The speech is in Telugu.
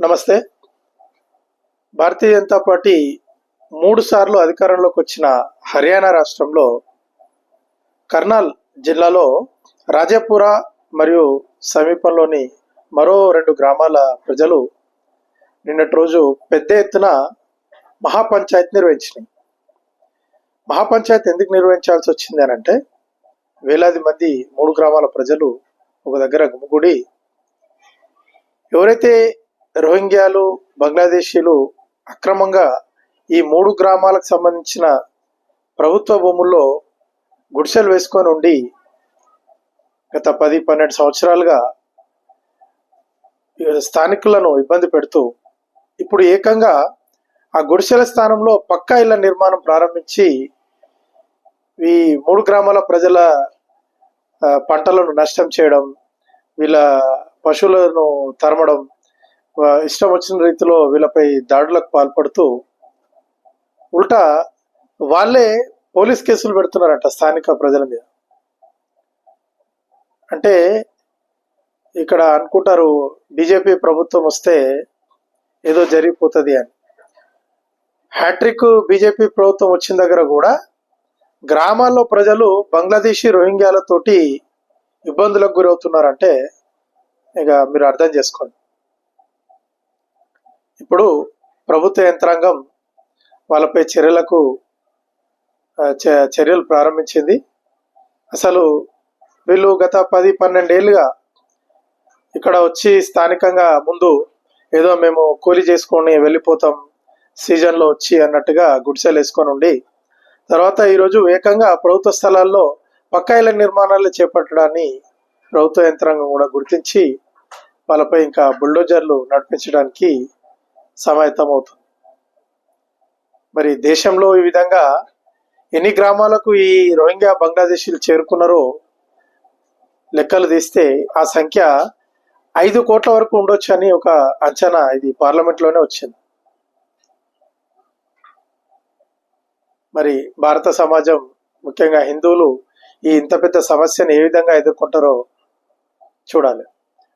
నమస్తే. భారతీయ జనతా పార్టీ మూడు సార్లు అధికారంలోకి వచ్చిన హర్యానా రాష్ట్రంలో కర్నాల్ జిల్లాలో రాజాపుర మరియు సమీపంలోని మరో రెండు గ్రామాల ప్రజలు నిన్నటి రోజు పెద్ద ఎత్తున మహాపంచాయత్ నిర్వహించినాయి. మహాపంచాయత్ ఎందుకు నిర్వహించాల్సి వచ్చింది అని అంటే వేలాది మంది మూడు గ్రామాల ప్రజలు ఒక దగ్గర గుమిగూడి ఎవరైతే రోహింగ్యాలు బంగ్లాదేశీలు అక్రమంగా ఈ మూడు గ్రామాలకు సంబంధించిన ప్రభుత్వ భూముల్లో గుడిసెలు వేసుకొని ఉండి గత పది పన్నెండు సంవత్సరాలుగా స్థానికులను ఇబ్బంది పెడుతూ ఇప్పుడు ఏకంగా ఆ గుడిసెల స్థానంలో పక్కా ఇళ్ళ నిర్మాణం ప్రారంభించి ఈ మూడు గ్రామాల ప్రజల పంటలను నష్టం చేయడం వీళ్ళ పశువులను తరమడం ఇష్టం వచ్చిన రీతిలో వీళ్ళపై దాడులకు పాల్పడుతూ ఉల్టా వాళ్ళే పోలీస్ కేసులు పెడుతున్నారంట స్థానిక ప్రజల మీద. అంటే ఇక్కడ అనుకుంటారు బీజేపీ ప్రభుత్వం వస్తే ఏదో జరిగిపోతుంది అని. హ్యాట్రిక్ బీజేపీ ప్రభుత్వం వచ్చిన దగ్గర కూడా గ్రామాల్లో ప్రజలు బంగ్లాదేశీ రోహింగ్యాలతోటి ఇబ్బందులకు గురవుతున్నారంటే ఇక మీరు అర్థం చేసుకోండి. ఇప్పుడు ప్రభుత్వ యంత్రాంగం వాళ్ళపై చర్యలకు చ- చర్యలు ప్రారంభించింది. అసలు వీళ్ళు గత పది పన్నెండేళ్ళుగా ఇక్కడ వచ్చి స్థానికంగా ముందు ఏదో మేము కూలి చేసుకొని వెళ్ళిపోతాం సీజన్లో వచ్చి అన్నట్టుగా గుడిసెలు వేసుకొని ఉండి తర్వాత ఈరోజు ఏకంగా ప్రభుత్వ స్థలాల్లో పక్కా నిర్మాణాలు చేపట్టడాన్ని ప్రభుత్వ యంత్రాంగం కూడా గుర్తించి వాళ్ళపై ఇంకా బుల్డోజర్లు నడిపించడానికి సమాయత్తమవుతుంది. మరి దేశంలో ఈ విధంగా ఎన్ని గ్రామాలకు ఈ రోహింగ్యా బంగ్లాదేశీలు చేరుకున్నారో లెక్కలు తీస్తే ఆ సంఖ్య ఐదు కోట్ల వరకు ఉండొచ్చు అని ఒక అంచనా ఇది పార్లమెంట్లోనే వచ్చింది. మరి భారత సమాజం ముఖ్యంగా హిందువులు ఈ ఇంత పెద్ద సమస్యను ఏ విధంగా ఎదుర్కొంటారో చూడాలి.